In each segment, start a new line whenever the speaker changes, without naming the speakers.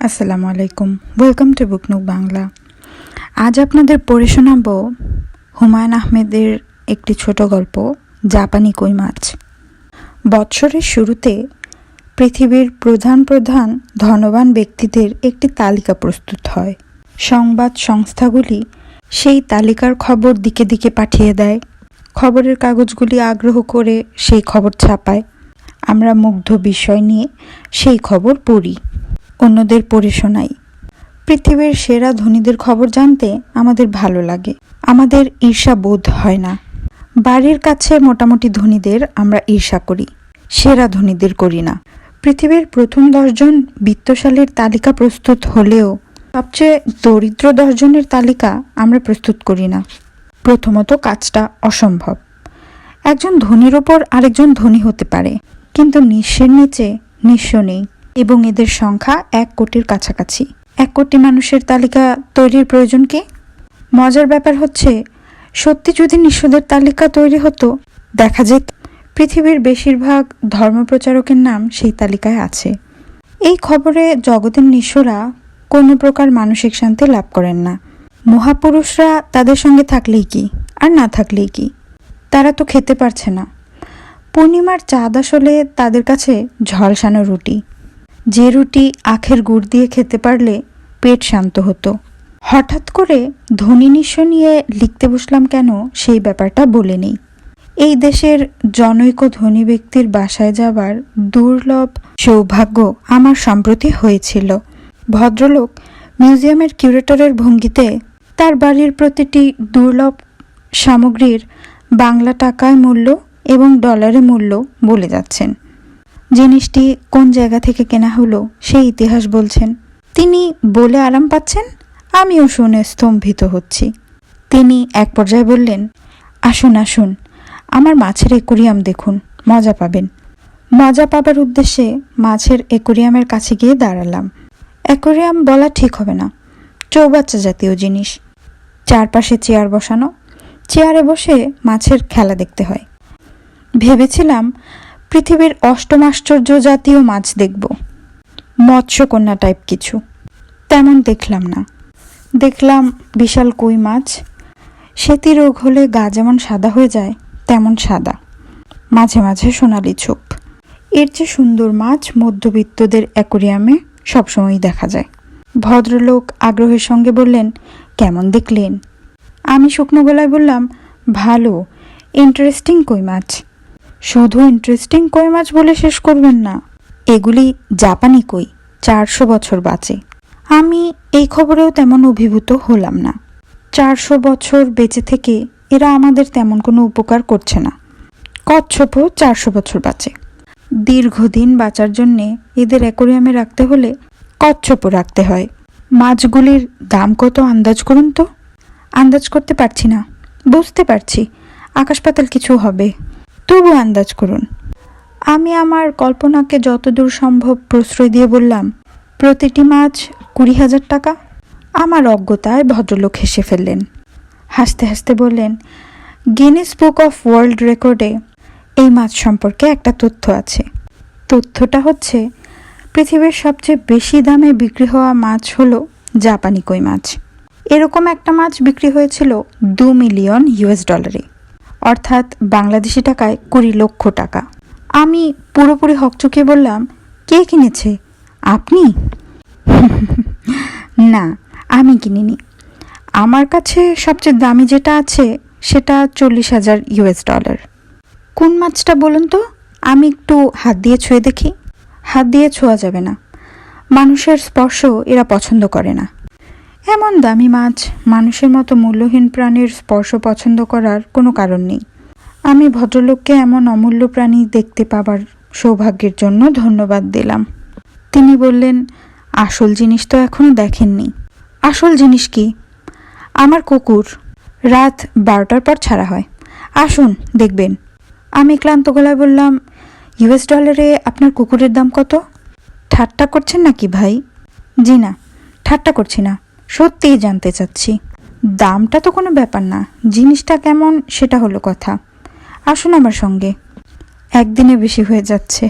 আসসালামু আলাইকুম। Welcome to বুকনুক Bangla আজ আপনাদের পড়ে শোনাব হুমায়ুন আহমেদের একটি ছোট গল্প, জাপানি কই মাছ। বৎসরের শুরুতে পৃথিবীর প্রধান প্রধান ধনবান ব্যক্তিদের একটি তালিকা প্রস্তুত হয়। সংবাদ সংস্থাগুলি সেই তালিকার খবর দিকে দিকে পাঠিয়ে দেয়। খবরের কাগজগুলি আগ্রহ করে সেই খবর ছাপায়। আমরা মুগ্ধ বিষয় নিয়ে সেই খবর পড়ি। অন্যদের পড়ে শোনাই। পৃথিবীর সেরা ধনীদের খবর জানতে আমাদের ভালো লাগে। আমাদের ঈর্ষা বোধ হয় না। বাড়ির কাছে মোটামুটি ধনীদের আমরা ঈর্ষা করি। সেরা ধনীদের করি না। পৃথিবীর প্রথম দশজন বিত্তশালীর তালিকা প্রস্তুত হলেও সবচেয়ে দরিদ্র দশজনের তালিকা আমরা প্রস্তুত করি না। প্রথমত কাজটা অসম্ভব। একজন ধনীর ওপর আরেকজন ধনী হতে পারে, কিন্তু নিঃস্বের নিচে নিঃস্ব নেই। এবং এদের সংখ্যা এক কোটির কাছাকাছি। এক কোটি মানুষের তালিকা তৈরির প্রয়োজন কি? মজার ব্যাপার হচ্ছে, সত্যি যদি নিঃস্বদের তালিকা তৈরি হতো, দেখা যেত পৃথিবীর বেশিরভাগ ধর্মপ্রচারকের নাম সেই তালিকায় আছে। এই খবরে জগতের নিঃস্বরা কোনো প্রকার মানসিক শান্তি লাভ করেন না। মহাপুরুষরা তাদের সঙ্গে থাকলেই কি, আর না থাকলেই কি? তারা তো খেতে পারছে না। পূর্ণিমার চাঁদ আসলে তাদের কাছে ঝলসানো রুটি। যে রুটি আখের গুড় দিয়ে খেতে পারলে পেট শান্ত হতো। হঠাৎ করে ধনী নিঃস্ব নিয়ে লিখতে বসলাম কেন সেই ব্যাপারটা বলে নেই। এই দেশের জনৈক ধনী ব্যক্তির বাসায় যাবার দুর্লভ সৌভাগ্য আমার সম্প্রতি হয়েছিল। ভদ্রলোক মিউজিয়ামের কিউরেটরের ভঙ্গিতে তার বাড়ির প্রতিটি দুর্লভ সামগ্রীর বাংলা টাকায় মূল্য এবং ডলারে মূল্য বলে যাচ্ছেন। জিনিসটি কোন জায়গা থেকে কেনা হলো, সেই ইতিহাস বলছেন। তিনি বলে আরাম পাচ্ছেন? আমিও শুনে স্তম্ভিত হচ্ছি। তিনি এক পর্যায়ে বললেন, আসুন আসুন, আমার মাছের একুরিয়াম দেখুন, মজা পাবেন। মজা পাবার উদ্দেশ্যে মাছের একুরিয়ামের কাছে গিয়ে দাঁড়ালাম। অ্যাকোরিয়াম বলা ঠিক হবে না, চৌবাচ্চা জাতীয় জিনিস। চারপাশে চেয়ার বসানো, চেয়ারে বসে মাছের খেলা দেখতে হয়। ভেবেছিলাম পৃথিবীর অষ্টম আশ্চর্য জাতীয় মাছ দেখব। মৎস্যকন্যা টাইপ কিছু। তেমন দেখলাম না। দেখলাম বিশাল কই মাছ। সেতি রোগ হলে গা যেমন সাদা হয়ে যায়, তেমন সাদা। মাঝে মাঝে সোনালি ছোপ। এর যে সুন্দর মাছ মধ্যবিত্তদের অ্যাকোরিয়ামে সবসময়ই দেখা যায়। ভদ্রলোক আগ্রহের সঙ্গে বললেন, কেমন দেখলেন? আমি শুকনো গলায় বললাম, ভালো। ইন্টারেস্টিং কই মাছ। শুধু ইন্টারেস্টিং কই মাছ বলে শেষ করবেন না। এগুলি জাপানি কই, চারশো বছর বাঁচে। আমি এই খবরেও তেমন অভিভূত হলাম না। চারশো বছর বেঁচে থেকে এরা আমাদের তেমন কোনো উপকার করছে না। কচ্ছপও চারশো বছর বাঁচে। দীর্ঘদিন বাঁচার জন্যে এদের অ্যাকোরিয়ামে রাখতে হলে কচ্ছপও রাখতে হয়। মাছগুলির দাম কত আন্দাজ করুন তো? আন্দাজ করতে পারছি না। বুঝতে পারছি। আকাশ পাতাল কিছু হবে। তবু আন্দাজ করুন। আমি আমার কল্পনাকে যতদূর সম্ভব প্রশ্রয় দিয়ে বললাম, প্রতিটি মাছ কুড়ি হাজার টাকা? আমার অজ্ঞতায় ভদ্রলোক হেসে ফেললেন। হাসতে হাসতে বললেন, গিনিস বুক অফ ওয়ার্ল্ড রেকর্ডে এই মাছ সম্পর্কে একটা তথ্য আছে। তথ্যটা হচ্ছে, পৃথিবীর সবচেয়ে বেশি দামে বিক্রি হওয়া মাছ হলো জাপানি কই মাছ। এরকম একটা মাছ বিক্রি হয়েছিল দু মিলিয়ন ইউএস ডলারে। অর্থাৎ বাংলাদেশি টাকায় কুড়ি লক্ষ টাকা। আমি পুরোপুরি হকচকিয়ে বললাম, কে কিনেছে? আপনি? না, আমি কিনিনি। আমার কাছে সবচেয়ে দামি যেটা আছে, সেটা চল্লিশ হাজার ইউএস ডলার। কোন মাছটা বলুন তো? আমি একটু হাত দিয়ে ছুঁয়ে দেখি। হাত দিয়ে ছোঁয়া যাবে না। মানুষের স্পর্শ এরা পছন্দ করে না। এমন দামি মাছ মানুষের মতো মূল্যহীন প্রাণীর স্পর্শ পছন্দ করার কোনো কারণ নেই। আমি ভদ্রলোককে এমন অমূল্য প্রাণী দেখতে পাবার সৌভাগ্যের জন্য ধন্যবাদ দিলাম। তিনি বললেন, আসল জিনিস তো এখনও দেখেননি। আসল জিনিস কি? আমার কুকুর। রাত বারোটার পর ছাড়া হয়। আসুন, দেখবেন। আমি ক্লান্ত গলায় বললাম, ইউএস ডলারে আপনার কুকুরের দাম কত? ঠাট্টা করছেন নাকি ভাই? জি না, ঠাট্টা করছি না। সত্যিই জানতে চাচ্ছি। দামটা তো কোনো ব্যাপার না, জিনিসটা কেমন সেটা হলো কথা। আসুন আমার সঙ্গে। একদিনে বেশি হয়ে যাচ্ছে,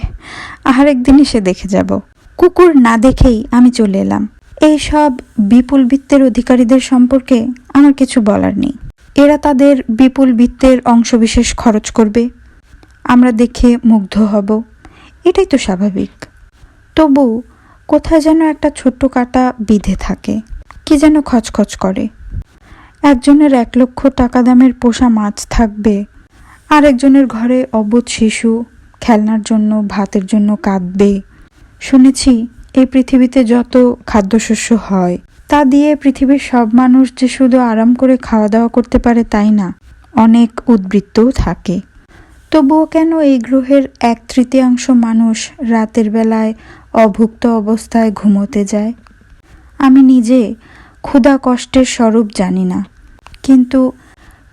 আর একদিন এসে দেখে যাব। কুকুর না দেখেই আমি চলে এলাম। এই সব বিপুল বৃত্তের অধিকারীদের সম্পর্কে আমার কিছু বলার নেই। এরা তাদের বিপুল বৃত্তের অংশবিশেষ খরচ করবে। আমরা দেখে মুগ্ধ হব। এটাই তো স্বাভাবিক। তবু কোথায় যেন একটা ছোট্ট কাটা বিধে থাকে। কি যেন খচখচ করে। একজনের এক লক্ষ টাকা দামের পোষা মাছ থাকবে। আর একজনের ঘরে অবুধ শিশু, খেলনার জন্য, ভাতের জন্য কাঁদবে। শুনেছি, এই পৃথিবীতে যত খাদ্যশস্য হয়, তা দিয়ে পৃথিবীর সব মানুষ যে শুধু আরাম করে খাওয়া দাওয়া করতে পারে তাই না, অনেক উদ্বৃত্তও থাকে। তবুও কেন এই গ্রহের এক তৃতীয়াংশ মানুষ রাতের বেলায় অভুক্ত অবস্থায় ঘুমোতে যায়? আমি নিজে ক্ষুধা কষ্টের স্বরূপ জানি না। কিন্তু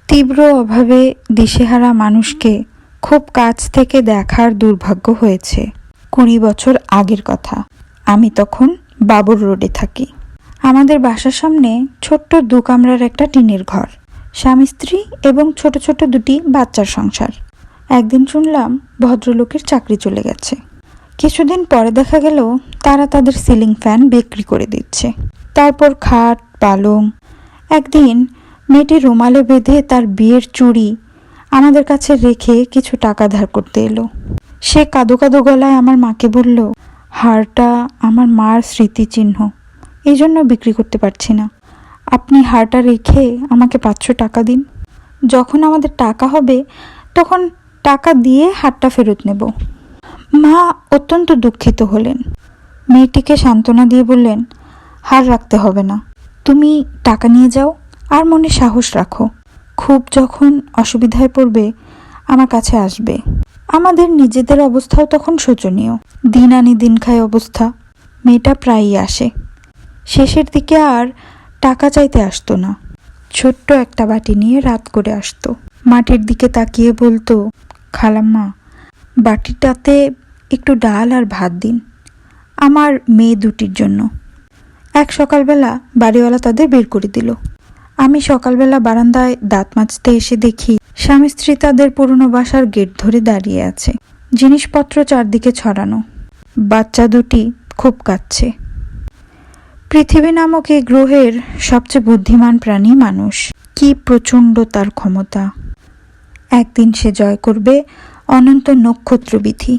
তীব্র অভাবে দিশেহারা মানুষকে খুব কাছ থেকে দেখার দুর্ভাগ্য হয়েছে। কুড়ি বছর আগের কথা। আমি তখন বাবুর রোডে থাকি। আমাদের বাসার সামনে ছোট্ট দু কামরার একটা টিনের ঘর। স্বামী স্ত্রী এবং ছোট ছোট দুটি বাচ্চার সংসার। একদিন শুনলাম ভদ্রলোকের চাকরি চলে গেছে। কিছুদিন পরে দেখা গেল তারা তাদের সিলিং ফ্যান বিক্রি করে দিচ্ছে। তারপর খাট পালং। একদিন মেয়েটি রুমালে বেঁধে তার বিয়ের চুড়ি আমাদের কাছে রেখে কিছু টাকা ধার করতে এলো। সে কাদো কাদো গলায় আমার মাকে বলল, হারটা আমার মার স্মৃতিচিহ্ন। এই জন্য বিক্রি করতে পারছি না। আপনি হারটা রেখে আমাকে পাঁচশো টাকা দিন। যখন আমাদের টাকা হবে, তখন টাকা দিয়ে হারটা ফেরত নেব। মা অত্যন্ত দুঃখিত হলেন। মেয়েটিকে সান্ত্বনা দিয়ে বললেন, হার রাখতে হবে না। তুমি টাকা নিয়ে যাও আর মনে সাহস রাখো। খুব যখন অসুবিধায় পড়বে, আমার কাছে আসবে। আমাদের নিজেদের অবস্থাও তখন শোচনীয়। দিন আনি দিন খায় অবস্থা। মেয়েটা প্রায়ই আসে। শেষের দিকে আর টাকা চাইতে আসতো না। ছোট্ট একটা বাটি নিয়ে রাত করে আসতো। মাটির দিকে তাকিয়ে বলতো, খালাম্মা, বাটিটাতে একটু ডাল আর ভাত দিন। আমার মেয়ে দুটির জন্য। এক সকালবেলা বাড়িওয়ালা তাদের বের করে দিল। আমি সকালবেলা বারান্দায় দাঁত মাজতে এসে দেখি স্বামী স্ত্রী তাদের পুরনো বাসার গেট ধরে দাঁড়িয়ে আছে। জিনিসপত্র চারদিকে ছড়ানো। বাচ্চা দুটি খুব কাঁদছে। পৃথিবী নামক এই গ্রহের সবচেয়ে বুদ্ধিমান প্রাণী মানুষ। কি প্রচণ্ড তার ক্ষমতা। একদিন সে জয় করবে অনন্ত নক্ষত্রবিধি।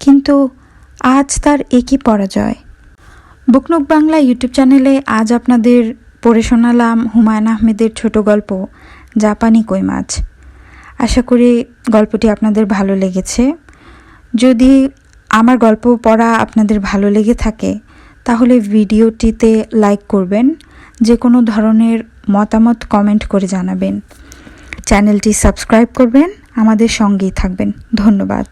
কিন্তু আজ তার একই পরাজয়। বুকনুক বাংলা ইউটিউব চ্যানেলে আজ আপনাদের পড়ে শোনালাম হুমায়ুন আহমেদের ছোট গল্প, জাপানি কই মাছ। আশা করি গল্পটি আপনাদের ভালো লেগেছে। যদি আমার গল্প পড়া আপনাদের ভালো লেগে থাকে, তাহলে ভিডিওটিতে লাইক করবেন, যে কোনো ধরনের মতামত কমেন্ট করে জানাবেন। চ্যানেলটি সাবস্ক্রাইব করবেন, আমাদের সঙ্গেই থাকবেন। ধন্যবাদ।